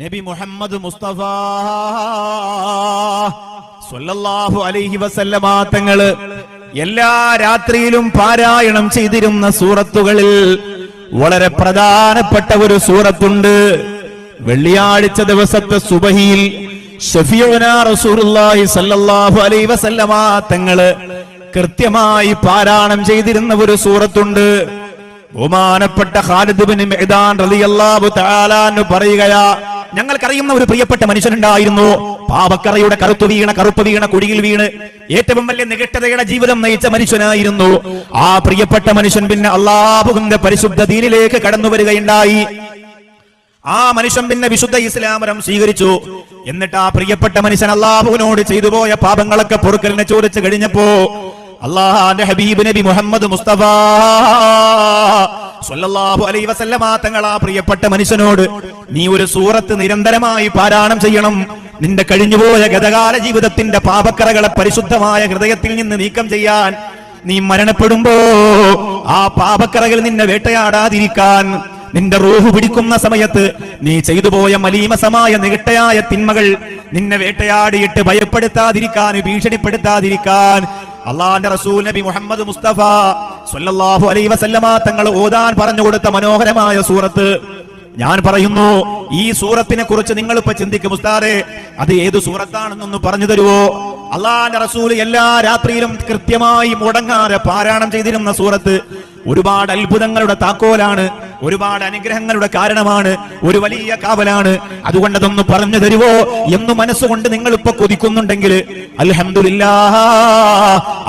നബി മുഹമ്മദ് മുസ്തഫ സ്വല്ലല്ലാഹു അലൈഹി വസല്ലമ തങ്ങൾ എല്ലാ രാത്രിയിലും പാരായണം ചെയ്തിരുന്ന സൂറത്തുകളിൽ വളരെ പ്രധാനപ്പെട്ട ഒരു സൂറത്തുണ്ട്. വെള്ളിയാഴ്ച ദിവസത്തെ സുബഹിയിൽ റസൂലുള്ളാഹി സല്ലല്ലാഹു അലൈഹി വസല്ലമ തങ്ങൾ കൃത്യമായി പാരായണം ചെയ്തിരുന്ന ഒരു സൂറത്തുണ്ട്. ബഹുമാനപ്പെട്ട ഖാലിദ് റളിയല്ലാഹു ഞങ്ങൾക്കറിയുന്ന ഒരു പ്രിയപ്പെട്ട മനുഷ്യനുണ്ടായിരുന്നു. പാപക്കറയുടെ കറുത്തു വീണ കറുപ്പ് വീണ കുഴിയിൽ വീണ് ഏറ്റവും വലിയ നികട്ടതയുടെ ജീവിതം നയിച്ച മനുഷ്യനായിരുന്നു. ആ പ്രിയപ്പെട്ട മനുഷ്യൻ പിന്നെ അള്ളാഹുവിന്റെ പരിശുദ്ധ ദീനിലേക്ക് കടന്നു വരികയുണ്ടായി. ആ മനുഷ്യൻ പിന്നെ വിശുദ്ധ ഇസ്ലാമരം സ്വീകരിച്ചു. എന്നിട്ട് ആ പ്രിയപ്പെട്ട മനുഷ്യൻ അള്ളാഹുവിനോട് ചെയ്തു പോയ പാപങ്ങളൊക്കെ പൊറുക്കലിനെ ചോദിച്ചു കഴിഞ്ഞപ്പോ അള്ളാഹാന്റെ ഹബീബ് നബി മുഹമ്മദ് മുസ്തഫ സ്വല്ലല്ലാഹു അലൈഹി വസല്ലമ തങ്ങൾ ആ പ്രിയപ്പെട്ട മനുഷ്യനോട് നീ ഒരു സൂറത്ത് നിരന്തരമായി പാരായണം ചെയ്യണം. നിന്റെ കഴിഞ്ഞുപോയ ഗതകാല ജീവിതത്തിന്റെ പാപക്കറകളെ പരിശുദ്ധമായ ഹൃദയത്തിൽ നിന്ന് നീക്കം ചെയ്യാൻ നീ മരണപ്പെടുമ്പോ ആ പാപക്കറകൾ നിന്നെ വേട്ടയാടാതിരിക്കാൻ നിന്റെ റൂഹ് പിടിക്കുന്ന സമയത്ത് നീ ചെയ്തുപോയ മലീമസമായ നികട്ടയായ തിന്മകൾ നിന്നെ വേട്ടയാടിയിട്ട് ഭയപ്പെടുത്താതിരിക്കാൻ ഭീഷണിപ്പെടുത്താതിരിക്കാൻ അള്ളാന്റെ റസൂൽ നബി മുഹമ്മദ് മുസ്തഫ സല്ലല്ലാഹു അലൈഹി വസല്ലമ തങ്ങൾ ഓതാൻ പറഞ്ഞു കൊടുത്ത മനോഹരമായ സൂറത്ത്. ഞാൻ പറയുന്നു ഈ സൂറത്തിനെ കുറിച്ച് നിങ്ങൾ ഇപ്പൊ ചിന്തിക്കും ഉസ്താദെ അത് ഏത് സൂറത്താണെന്നൊന്ന് പറഞ്ഞു തരുവോ? അള്ളാന്റെ റസൂൽ എല്ലാ രാത്രിയിലും കൃത്യമായി മുടങ്ങാതെ പാരായണം ചെയ്തിരുന്ന സൂറത്ത് ഒരുപാട് അത്ഭുതങ്ങളുടെ താക്കോലാണ്. ഒരുപാട് അനുഗ്രഹങ്ങളുടെ കാരണമാണ് ഒരു വലിയ കാവലാണ്. അതുകൊണ്ട് അതൊന്ന് പറഞ്ഞു തരുവോ എന്ന് മനസ്സുകൊണ്ട് നിങ്ങൾ ഇപ്പൊ കൊതിക്കുന്നുണ്ടെങ്കിൽ അൽഹംദുലില്ലാ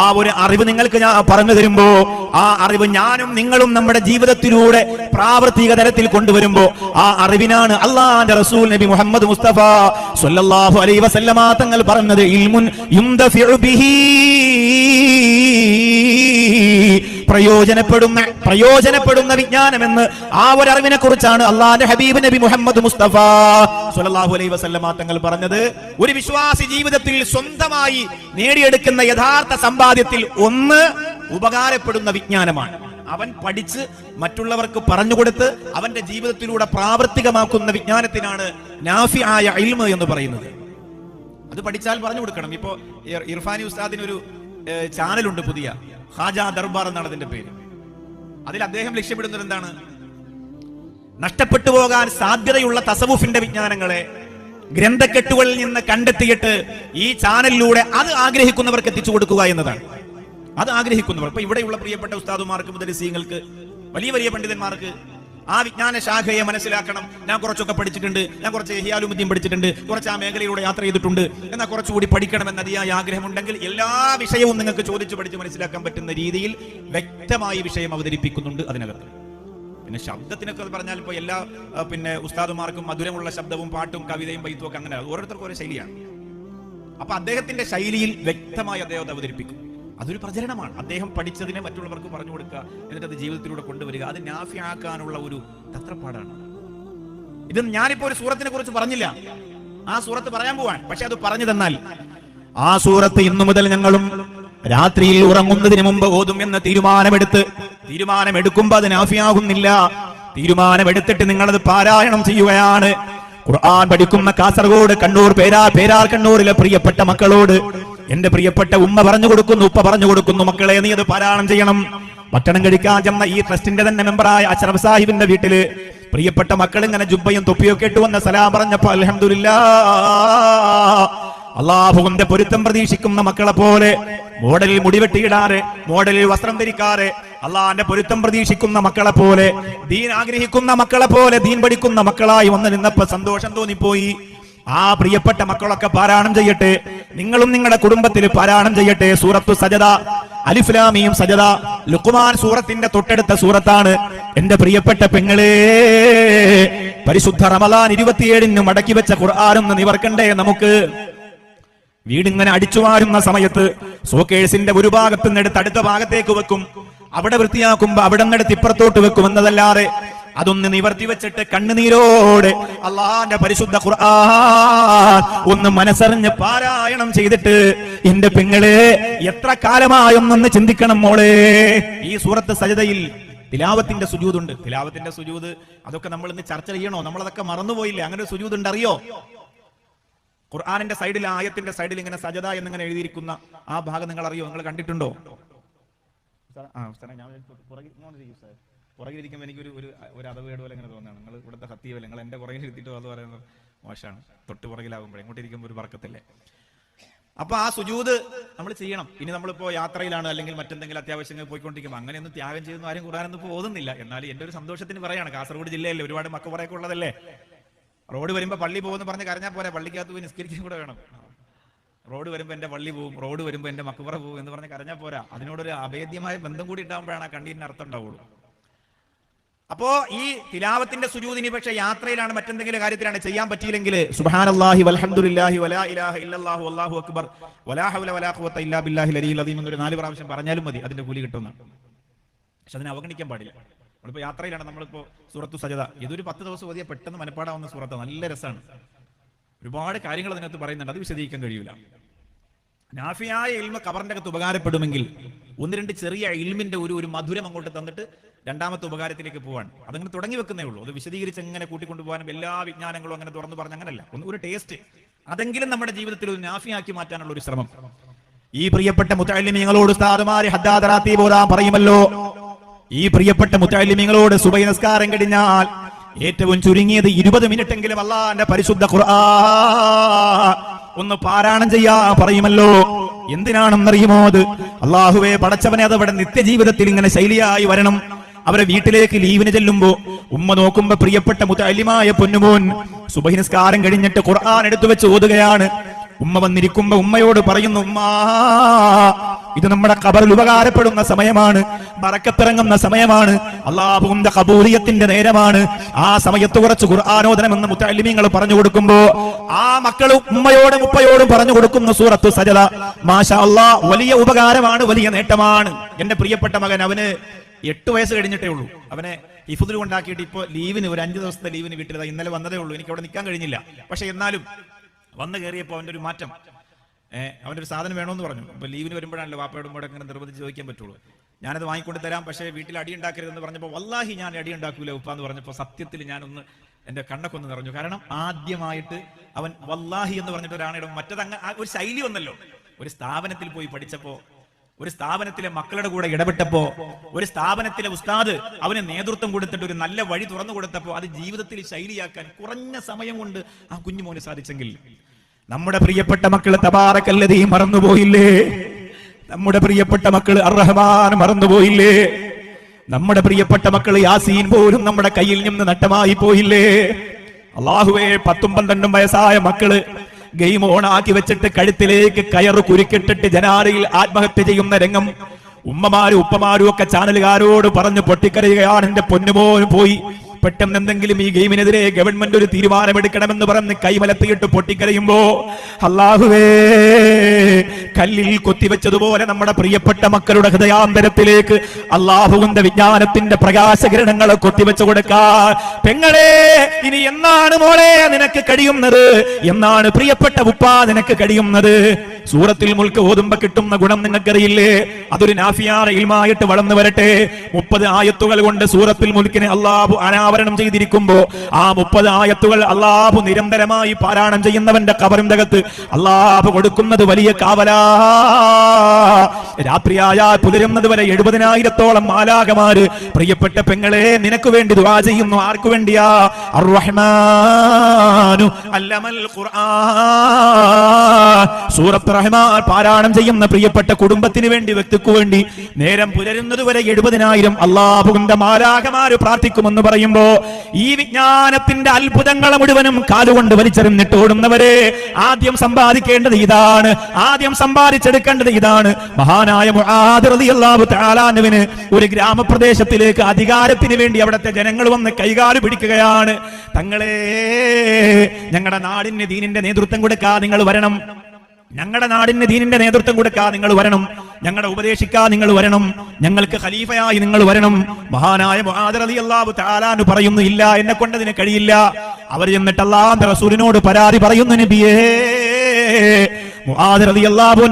ആ ഒരു അറിവ് നിങ്ങൾക്ക് ഞാൻ പറഞ്ഞു തരുമ്പോ ആ അറിവ് ഞാനും നിങ്ങളും നമ്മുടെ ജീവിതത്തിലൂടെ പ്രാവർത്തിക തലത്തിൽ കൊണ്ടുവരുമ്പോ ആ അറിവിനാണ് അള്ളാന്റെ റസൂൽ നബി മുഹമ്മദ് മുസ്തഫ സല്ലല്ലാഹു അലൈഹി വസല്ലമ തങ്ങൾ പറഞ്ഞത് ഇൽമുൻ ബിഹി. പ്രയോജനപ്പെടുന്ന പ്രയോജനപ്പെടുന്ന വിജ്ഞാനമെന്ന് ആ ഒരു അറിവിനെ കുറിച്ചാണ് അള്ളാന്റെ ഹബീബ് നബി മുഹമ്മദ് മുസ്തഫ സ്വല്ലല്ലാഹു അലൈ വസല്ലമ തങ്ങൾ പറഞ്ഞത്. ഒരു വിശ്വാസി ജീവിതത്തിൽ സ്വന്തമായി നേടിയെടുക്കുന്ന യഥാർത്ഥ സമ്പാദ്യത്തിൽ ഒന്ന് ഉപകാരപ്പെടുന്ന വിജ്ഞാനമാണ്. അവൻ പഠിച്ച് മറ്റുള്ളവർക്ക് പറഞ്ഞുകൊടുത്ത് അവന്റെ ജീവിതത്തിലൂടെ പ്രാവർത്തികമാക്കുന്ന വിജ്ഞാനത്തിനാണ് നാഫി ആയ ഇൽമ എന്ന് പറയുന്നത്. അത് പഠിച്ചാൽ പറഞ്ഞു കൊടുക്കണം ഇപ്പോ ഇർഫാനി ഉസ്താദിന് ഒരു ചാനലുണ്ട് പുതിയ. ഹാജ ദർബാർ എന്നാണ് അതിന്റെ പേര്. അതിൽ അദ്ദേഹം ലക്ഷ്യമിടുന്നത് എന്താണ്? നഷ്ടപ്പെട്ടു പോകാൻ സാധ്യതയുള്ള തസവുഫിന്റെ വിജ്ഞാനങ്ങളെ ഗ്രന്ഥക്കെട്ടുകളിൽ നിന്ന് കണ്ടെത്തിയിട്ട് ഈ ചാനലിലൂടെ അത് ആഗ്രഹിക്കുന്നവർക്ക് എത്തിച്ചു കൊടുക്കുക എന്നതാണ്. അത് ആഗ്രഹിക്കുന്നവർ. ഇപ്പൊ ഇവിടെയുള്ള പ്രിയപ്പെട്ട ഉസ്താദുമാർക്ക് മുതൽ സീങ്ങൾക്ക് വലിയ വലിയ പണ്ഡിതന്മാർക്ക് ആ വിജ്ഞാന ശാഖയെ മനസ്സിലാക്കണം. ഞാൻ കുറച്ചൊക്കെ പഠിച്ചിട്ടുണ്ട്. ഞാൻ കുറച്ച് എഹിയാലുമുദ്ദീൻ പഠിച്ചിട്ടുണ്ട്. കുറച്ച് ആ മേഖലയിലൂടെ യാത്ര ചെയ്തിട്ടുണ്ട്. എന്നാൽ കുറച്ചുകൂടി പഠിക്കണം എന്ന അതിയായ ആഗ്രഹമുണ്ടെങ്കിൽ എല്ലാ വിഷയവും നിങ്ങൾക്ക് ചോദിച്ച് പഠിച്ച് മനസ്സിലാക്കാൻ പറ്റുന്ന രീതിയിൽ വ്യക്തമായി വിഷയം അവതരിപ്പിക്കുന്നുണ്ട് അതിനകത്ത്. പിന്നെ ശബ്ദത്തിനൊക്കെ പറഞ്ഞാൽ ഇപ്പോൾ എല്ലാ പിന്നെ ഉസ്താദുമാർക്കും മധുരമുള്ള ശബ്ദവും പാട്ടും കവിതയും ബൈത്തും ഒക്കെ അങ്ങനെ. ഓരോരുത്തർക്കും ഓരോ ശൈലിയാണ്. അപ്പൊ അദ്ദേഹത്തിന്റെ ശൈലിയിൽ വ്യക്തമായി അദ്ദേഹത്തെ അവതരിപ്പിക്കും. അതൊരു പ്രചരണമാണ്. അദ്ദേഹം പഠിച്ചതിനെ മറ്റുള്ളവർക്ക് പറഞ്ഞു കൊടുക്കുക എന്നിട്ട് അത് ജീവിതത്തിലൂടെ കൊണ്ടുവരിക. അത് നാഫിയാക്കാനുള്ള ഒരു തത്രപ്പാടാണ്. ഇത് ഞാനിപ്പോ ഒരു സൂറത്തിനെ കുറിച്ച് പറഞ്ഞില്ല. ആ സൂറത്ത് പറയാൻ പോവാൻ. പക്ഷെ അത് പറഞ്ഞു തന്നാൽ ആ സൂറത്ത് ഇന്നു മുതൽ ഞങ്ങളും രാത്രിയിൽ ഉറങ്ങുന്നതിന് മുമ്പ് ഓതും എന്ന തീരുമാനമെടുത്ത് തീരുമാനമെടുക്കുമ്പോ അത് നാഫിയാകുന്നില്ല. തീരുമാനമെടുത്തിട്ട് നിങ്ങളത് പാരായണം ചെയ്യുകയാണ്. ഖുർആൻ പഠിക്കുന്ന കാസർഗോഡ് കണ്ണൂർ പേരാ പേരാർ കണ്ണൂരിലെ പ്രിയപ്പെട്ട മക്കളോട് എന്റെ പ്രിയപ്പെട്ട ഉമ്മ പറഞ്ഞു കൊടുക്കുന്നു ഉപ്പ പറഞ്ഞു കൊടുക്കുന്നു മക്കളെ നീ അത് പാരായണം ചെയ്യണം. ഭക്ഷണം കഴിക്കാൻ ചെന്ന ഈ ട്രസ്റ്റിന്റെ തന്നെ മെമ്പറായ അഷറഫ് സാഹിബിന്റെ വീട്ടിൽ പ്രിയപ്പെട്ട മക്കൾ ഇങ്ങനെ ജുബയും തൊപ്പിയൊക്കെ ഇട്ട് വന്ന സലാം പറഞ്ഞപ്പോ അലഹമില്ല അള്ളാഹുവിന്റെ പൊരുത്തം പ്രതീക്ഷിക്കുന്ന മക്കളെ പോലെ മോഡലിൽ മുടിവെട്ടിയിടാറ് മോഡലിൽ വസ്ത്രം ധരിക്കാറ് അള്ളാഹിന്റെ പൊരുത്തം പ്രതീക്ഷിക്കുന്ന മക്കളെ പോലെ ദീൻ ആഗ്രഹിക്കുന്ന മക്കളെ പോലെ ദീൻ പഠിക്കുന്ന മക്കളായി വന്ന് നിന്നപ്പോ സന്തോഷം തോന്നിപ്പോയി. ആ പ്രിയപ്പെട്ട മക്കളൊക്കെ പാരായണം ചെയ്യട്ടെ. നിങ്ങളും നിങ്ങളുടെ കുടുംബത്തിൽ പാരായണം ചെയ്യട്ടെ. സൂറത്തു സജദ അലിഫ്ലാമിയും സജദ. ലുക്കുമാൻ സൂറത്തിന്റെ തൊട്ടടുത്ത സൂറത്താണ്. എന്റെ പ്രിയപ്പെട്ട പെങ്ങളെ പരിശുദ്ധ റമലാൻ ഇരുപത്തിയേഴിന് മടക്കി വെച്ച ഖുർആാനും നിവർക്കണ്ടേ നമുക്ക്? വീടിങ്ങനെ അടിച്ചു വാരുന്ന സമയത്ത് സോക്കേഴ്സിന്റെ ഒരു ഭാഗത്ത് നിന്നെടുത്ത് അടുത്ത ഭാഗത്തേക്ക് വെക്കും. അവിടെ വൃത്തിയാക്കുമ്പോ അവിടെ നിന്നെടുത്ത് ഇപ്പുറത്തോട്ട് വെക്കും എന്നതല്ലാതെ അതൊന്ന് നിവർത്തി വെച്ചിട്ട് കണ്ണുനീരോടെ അള്ളാന്റെ പരിശുദ്ധ ഖുർആൻ ഒന്ന് മനസ്സറിഞ്ഞ് പാരായണം ചെയ്തിട്ട് എന്റെ പെങ്ങളെ എത്ര കാലമായൊന്നൊന്ന് ചിന്തിക്കണം മോളെ. ഈ സൂറത്ത് സജിതയിൽ തിലാവത്തിന്റെ സുജൂദുണ്ട് തിലാവത്തിന്റെ സുജൂത് അതൊക്കെ നമ്മൾ ഇന്ന് ചർച്ച ചെയ്യണോ? നമ്മളതൊക്കെ മറന്നുപോയില്ലേ? അങ്ങനെ ഒരു സുജൂത് ഉണ്ട് അറിയോ ഖുർആാനിന്റെ സൈഡിൽ ആയത്തിന്റെ സൈഡിൽ ഇങ്ങനെ സജദ എന്നിങ്ങനെ എഴുതിയിരിക്കുന്ന ആ ഭാഗം നിങ്ങൾ അറിയോ നിങ്ങൾ കണ്ടിട്ടുണ്ടോ? ആ ഞാൻ പുറകിലിരിക്കുമ്പോൾ എനിക്കൊരു ഒരു ഒരു അതവേട് പോലെ ഇങ്ങനെ തോന്നുകയാണ്. നിങ്ങൾ ഇവിടുത്തെ ഹത്തിയല്ലേ നിങ്ങൾ എന്റെ പുറകിൽ ഇരുത്തിയിട്ട് അത് പറയുന്നത് മോശമാണ്. തൊട്ട് പുറകിലാകുമ്പോഴേ ഇങ്ങോട്ട് ഇരിക്കുമ്പോൾ ഒരു വർക്കത്തില്ലേ അപ്പൊ ആ സുജൂത് നമ്മൾ ചെയ്യണം. ഇനി നമ്മളിപ്പോ യാത്രയിലാണ് അല്ലെങ്കിൽ മറ്റെന്തെങ്കിലും അത്യാവശ്യങ്ങൾ പോയിക്കൊണ്ടിരിക്കുമ്പോൾ അങ്ങനെയൊന്നും ത്യാഗം ചെയ്യുന്ന ആരും കൂടാനൊന്നും പോകുന്നില്ല. എന്നാൽ എന്റെ ഒരു സന്തോഷത്തിന് പറയാണ്. കാസർഗോഡ് ജില്ലയല്ലേ? ഒരുപാട് മക്കപ്പുറയൊക്കെ ഉള്ളതല്ലേ? റോഡ് വരുമ്പോൾ പള്ളി പോകുമെന്ന് പറഞ്ഞ് കരഞ്ഞാൽ പോരാ. പള്ളിക്കകത്ത് പോയി നിസ്കരിക്കാൻ കൂടെ വേണം. റോഡ് വരുമ്പോൾ എന്റെ പള്ളി പോകും റോഡ് വരുമ്പോൾ എന്റെ മക്കുപുറ പോകും എന്ന് പറഞ്ഞ് കരഞ്ഞാൽ പോരാ. അതിനോടൊരു അഭേദ്യമായ ബന്ധം കൂടി ഉണ്ടാകുമ്പോഴാണ് ആ കണ്ണീരിന് അർത്ഥം ഉണ്ടാവുള്ളൂ. അപ്പോ ഈ തിലാവത്തിന്റെ സുജൂദിനി പക്ഷെ യാത്രയിലാണ് മറ്റെന്തെങ്കിലും കാര്യത്തിലാണ് ചെയ്യാൻ പറ്റിയില്ലെങ്കിൽ വൽഹംദുലില്ലാഹി വലാ ഇലാഹ അല്ലാഹു അക്ബർ. ഇല്ലാ ബില്ലാഹി എന്നൊരു നാല് പ്രാവശ്യം പറഞ്ഞാലും മതി അതിന്റെ കൂലി കിട്ടുന്ന പക്ഷെ അതിനെ അവഗണിക്കാൻ പാടില്ല. നമ്മളിപ്പോ യാത്രയിലാണ് നമ്മളിപ്പോ സൂറത്തു സജത ഇതൊരു പത്ത് ദിവസം ഓതിയ പെട്ടെന്ന് മനപ്പാടാവുന്ന സൂറത്ത് നല്ല രസമാണ് ഒരുപാട് കാര്യങ്ങൾ അതിനകത്ത് പറയുന്നുണ്ട് അത് വിശദീകരിക്കാൻ കഴിയൂല. നാഫിയായ ഇൽമ കബറിന്റെ അകത്ത് ഉപകാരപ്പെടുമെങ്കിൽ ഒന്ന് രണ്ട് ചെറിയ ഇൽമിന്റെ ഒരു ഒരു മധുരം അങ്ങോട്ട് തന്നിട്ട് രണ്ടാമത്തെ ഉപകാരത്തിലേക്ക് പോവാൻ. അതങ്ങനെ തുടങ്ങി വെക്കുന്നേ ഉള്ളൂ. അത് വിശദീകരിച്ച് എങ്ങനെ കൂട്ടിക്കൊണ്ടുപോകാനും എല്ലാ വിജ്ഞാനങ്ങളും അങ്ങനെ തുറന്നു പറഞ്ഞ അങ്ങനല്ല. ഒന്ന് ഒരു ടേസ്റ്റ് അതെങ്കിലും നമ്മുടെ ജീവിതത്തിൽ ഒരു നാഫിയാക്കി മാറ്റാനുള്ള ഒരു ശ്രമം. ഈ പ്രിയപ്പെട്ട മുത്തലിമിങ്ങളോട് ഉസ്താദുമാര് ഹദ്ദാദറാത്തി പോരാൻ പറയുമല്ലോ ഈ പ്രിയപ്പെട്ട മുത്തലിമിങ്ങളോട് സുബൈ നമസ്കാരം കഴിഞ്ഞാൽ ഏറ്റവും ചുരുങ്ങിയത് ഇരുപത് മിനിറ്റ് എങ്കിലും അള്ളാന്റെ പരിശുദ്ധ ഖുർആൻ ഒന്ന് പാരായണം ചെയ്യാ പറയുമല്ലോ. എന്തിനാണെന്നറിയുമോ അത്? അള്ളാഹുവെ പടച്ചവനെ അതവിടെ നിത്യജീവിതത്തിൽ ഇങ്ങനെ ശൈലിയായി വരണം. അവരെ വീട്ടിലേക്ക് ലീവിന് ചെല്ലുമ്പോ ഉമ്മ നോക്കുമ്പോ പ്രിയപ്പെട്ട മുത്തലിമായ പൊന്നുമോൻ സുബഹിനസ്കാരം കഴിഞ്ഞിട്ട് ഖുർആൻ എടുത്തു വെച്ച് ഓതുകയാണ്. ഉമ്മ വന്നിരിക്കുമ്പോ ഉമ്മയോട് പറയുന്നു ഇത് നമ്മുടെ കബറിൽ ഉപകാരപ്പെടുന്ന സമയമാണ് മറക്കത്തിറങ്ങുന്ന സമയമാണ് അള്ളാഹുവിന്റെ കബൂലിയത്തിന്റെ നേരമാണ്. ആ സമയത്ത് കുറച്ച് ഖുർആാനോദനം എന്ന് മുത്തലിമിങ്ങൾ പറഞ്ഞു കൊടുക്കുമ്പോ ആ മക്കൾ ഉമ്മയോടും ഉപ്പയോടും പറഞ്ഞു കൊടുക്കുന്ന സൂറത്ത് സജല മാഷ അള്ളാ വലിയ ഉപകാരമാണ് വലിയ നേട്ടമാണ്. എന്റെ പ്രിയപ്പെട്ട മകൻ അവന് എട്ട് വയസ്സ് കഴിഞ്ഞിട്ടേ ഉള്ളൂ. അവനെ ഇഫുദിൽ കൊണ്ടാക്കിയിട്ട് ഇപ്പൊ ലീവിന് ഒരു അഞ്ചു ദിവസത്തെ ലീവിന് വീട്ടിൽ ഇന്നലെ വന്നതേ ഉള്ളൂ. എനിക്ക് അവിടെ നിൽക്കാൻ കഴിഞ്ഞില്ല. പക്ഷെ എന്നാലും വന്നു കയറിയപ്പോ അവന്റെ ഒരു മാറ്റം. ഏഹ് അവന്റെ ഒരു സാധനം വേണമെന്ന് പറഞ്ഞു. അപ്പൊ ലീവിന് വരുമ്പോഴാണല്ലോ വാപ്പയോടും കൂടെ അങ്ങനെ നിർബന്ധിച്ച് ചോദിക്കാൻ പറ്റുള്ളൂ. ഞാനത് വാങ്ങിക്കൊണ്ട് തരാം. പക്ഷേ വീട്ടിൽ അടി ഉണ്ടാക്കരുതെന്ന് പറഞ്ഞപ്പോൾ വല്ലാഹി ഞാൻ അടി ഉണ്ടാക്കൂല ഉപ്പ എന്ന് പറഞ്ഞപ്പോൾ സത്യത്തിൽ ഞാനൊന്ന് എന്റെ കണ്ണൊക്കൊന്ന് നിറഞ്ഞു. കാരണം ആദ്യമായിട്ട് അവൻ വല്ലാഹി എന്ന് പറഞ്ഞിട്ട് ഒരാണിടും മറ്റത് അങ്ങ് ഒരു ശൈലി വന്നല്ലോ ഒരു സ്ഥാപനത്തിൽ പോയി പഠിച്ചപ്പോ ഒരു സ്ഥാപനത്തിലെ മക്കളുടെ കൂടെ ഇടപെട്ടപ്പോ ഒരു സ്ഥാപനത്തിലെ ഉസ്താദ് അവന് നേതൃത്വം കൊടുത്തിട്ട് ഒരു നല്ല വഴി തുറന്നു കൊടുത്തപ്പോ അത് ജീവിതത്തിൽ ശൈലിയാക്കാൻ കുറഞ്ഞ സമയം കൊണ്ട് ആ കുഞ്ഞുമോന് സാധിച്ചെങ്കിൽ. നമ്മുടെ പ്രിയപ്പെട്ട മക്കൾ തബാറക്കല്ലതീ മറന്നുപോയില്ലേ? നമ്മുടെ പ്രിയപ്പെട്ട മക്കൾ അർഹമാൻ മറന്നുപോയില്ലേ? നമ്മുടെ പ്രിയപ്പെട്ട മക്കൾ യാസീൻ പോലും നമ്മുടെ കയ്യിൽ നിന്ന് നട്ടമായി പോയില്ലേ? അള്ളാഹുവേ പത്തും പന്ത്രണ്ടും വയസ്സായ മക്കൾ ഗെയിം ഓണാക്കി വെച്ചിട്ട് കഴുത്തിലേക്ക് കയറ് കുരുക്കിട്ടിട്ട് ജനാലയിൽ ആത്മഹത്യ ചെയ്യുന്ന രംഗം ഉമ്മമാരും ഉപ്പമാരും ഒക്കെ ചാനലുകാരോട് പറഞ്ഞു പൊട്ടിക്കരയുകയാണ്. എന്റെ പൊന്നുപോലും പോയി. പെട്ടെന്ന് എന്തെങ്കിലും ഈ ഗെയിമിനെതിരെ ഗവൺമെന്റ് ഒരു തീരുമാനമെടുക്കണമെന്ന് പറഞ്ഞ് കൈമലത്തിയിട്ട് പൊട്ടിക്കരയുമ്പോ അള്ളാഹുവേ കല്ലിൽ കൊത്തിവെച്ചതുപോലെ നമ്മുടെ പ്രിയപ്പെട്ട മക്കളുടെ ഹൃദയാന്തരത്തിലേക്ക് അള്ളാഹുവിന്റെ വിജ്ഞാനത്തിന്റെ പ്രകാശകിരണങ്ങളെ കൊത്തിവെച്ചു കൊടുക്കാൻ പെങ്ങളെ ഇനി എന്നാണ് മോളെ നിനക്ക് കഴിയുന്നത്? എന്നാണ് പ്രിയപ്പെട്ട ഉപ്പ നിനക്ക് കഴിയുന്നത്? സൂറത്തിൽ മുൽക്ക് ഓതുമ്പോ കിട്ടുന്ന ഗുണം നിങ്ങൾക്കറിയില്ലേ? അതൊരു ഇൽമായിട്ട് വളർന്നു വരട്ടെ. മുപ്പത് ആയത്തുകൾ കൊണ്ട് സൂറത്തിൽ മുൽക്കിനെ അള്ളാഹു അനാവരണം ചെയ്തിരിക്കുമ്പോ ആ മുപ്പത് ആയത്തുകൾ അള്ളാഹു നിരന്തരമായി പാരായണം ചെയ്യുന്നവന്റെ കബറിന്റെ അകത്ത് അള്ളാഹു കൊടുക്കുന്നത് വലിയ കാവലാ. രാത്രിയായാൽ പുലരുന്നത് വരെ എഴുപതിനായിരത്തോളം മാലാകമാര് പ്രിയപ്പെട്ട പെങ്ങളെ നിനക്ക് വേണ്ടി ദുആ ചെയ്യുന്നു. ആർക്കു വേണ്ടിയാ? അർറഹ്മാനു അല്ലമൽ ഖുർആൻ. സൂറത്ത് റഹ്മാൻ പാരായണം ചെയ്യുന്ന പ്രിയപ്പെട്ട കുടുംബത്തിന് വേണ്ടി വ്യക്തിക്കു വേണ്ടി നേരം പുലരുന്നത് വരെ എഴുപതിനായിരം അള്ളാഹുവിന്റെ മാലാകമാര് പ്രാർത്ഥിക്കുമെന്ന് പറയുമ്പോ ഈ വിജ്ഞാനത്തിന്റെ അത്ഭുതങ്ങളെ മുഴുവനും കാലുകൊണ്ട് വലിച്ചെറിഞ്ഞിട്ട് ഓടുന്നവരെ ആദ്യം സമ്പാദിക്കേണ്ടത് ഇതാണ്. ആദ്യം സമ്പാദിച്ചെടുക്കേണ്ടത് ഇതാണ്. മഹാനായ റളിയല്ലാഹു തആലാനുവിന് ഒരു ഗ്രാമപ്രദേശത്തിലേക്ക് അധികാരത്തിന് വേണ്ടി അവിടുത്തെ ജനങ്ങൾ വന്ന് കൈകാൽ പിടിക്കുകയാണ്. തങ്ങളെ ഞങ്ങളുടെ നാടിന് ദീനിന്റെ നേതൃത്വം കൊടുക്കാ നിങ്ങൾ വരണം. ഞങ്ങളുടെ നാടിന് ദീനിന്റെ നേതൃത്വം കൊടുക്കാ നിങ്ങൾ വരണം. ഞങ്ങളെ ഉപദേശിക്കാ നിങ്ങൾ വരണം. ഞങ്ങൾക്ക് ഖലീഫയായി നിങ്ങൾ വരണം. മഹാനായ തആലാനു പറയുന്നു ഇല്ല എന്നെ കൊണ്ടതിന് കഴിയില്ല. അവർ ചെന്നിട്ട് അള്ളാഹുവിന്റെ റസൂലിനോട് പരാതി പറയുന്നു നബിയേ.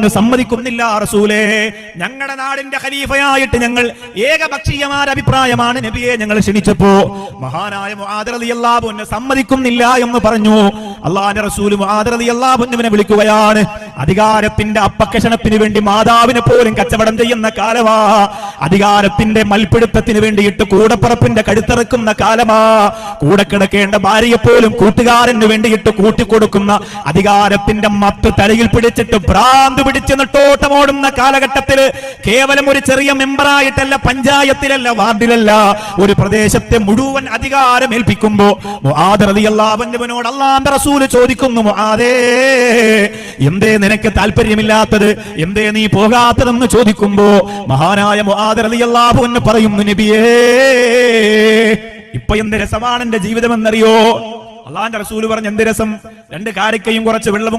സമ്മതിക്കുന്നില്ല റസൂലേ. ഞങ്ങളുടെ നാടിന്റെ ഖലീഫയായിട്ട് ഞങ്ങൾ ഏകപക്ഷീയമായ അഭിപ്രായമാണ് നബിയെ ഞങ്ങൾ ക്ഷണിച്ചപ്പോ. മഹാനായ അൻഹു സമ്മതിക്കുന്നില്ല എന്ന് പറഞ്ഞു. അള്ളാന്റെ റസൂൽ റളിയല്ലാഹു വിളിക്കുകയാണ്. അധികാരത്തിന്റെ അപ്പക്കഷണത്തിന് വേണ്ടി മാതാവിനെ പോലും കച്ചവടം ചെയ്യുന്ന കാലമാ. അധികാരത്തിന്റെ മൽപിടുത്തത്തിന് വേണ്ടിയിട്ട് കൂടപ്പറപ്പിന്റെ കഴുത്തിറക്കുന്ന കാലമാ. കൂടെ കിടക്കേണ്ട ഭാര്യയെ പോലും കൂട്ടുകാരന് വേണ്ടിയിട്ട് കൂട്ടിക്കൊടുക്കുന്ന അധികാരത്തിന്റെ മത്ത് തലയിൽ പിടിച്ചിട്ട് ഭ്രാന്ത് പിടിച്ച് നെട്ടോട്ടമോടുന്ന കാലഘട്ടത്തിൽ കേവലം ഒരു ചെറിയ മെമ്പറായിട്ടല്ല പഞ്ചായത്തിലല്ല വാർഡിലല്ല ഒരു പ്രദേശത്തെ മുഴുവൻ അധികാരം ഏൽപ്പിക്കുമ്പോ മുആദറിയല്ലാവന്നവനോട് അള്ളാന്റെ റസൂൽ ചോദിക്കുന്നു മുആദേ എന്തേ നിനക്ക് താല്പര്യമില്ലാത്തത്? എന്തേ നീ പോകാത്തതെന്ന് ചോദിക്കുമ്പോ മഹാനായ മുആദറിയല്ലാഹു എന്ന് പറയുന്നു നബിയേ ഇപ്പൊ എന്ത് രസമാണ് എന്റെ ജീവിതം എന്നറിയോ അള്ളാന്റെ റസൂൽ പറഞ്ഞ എന്ത് രസം? രണ്ട് കാരിക്കയും കുറച്ച് വെള്ളവും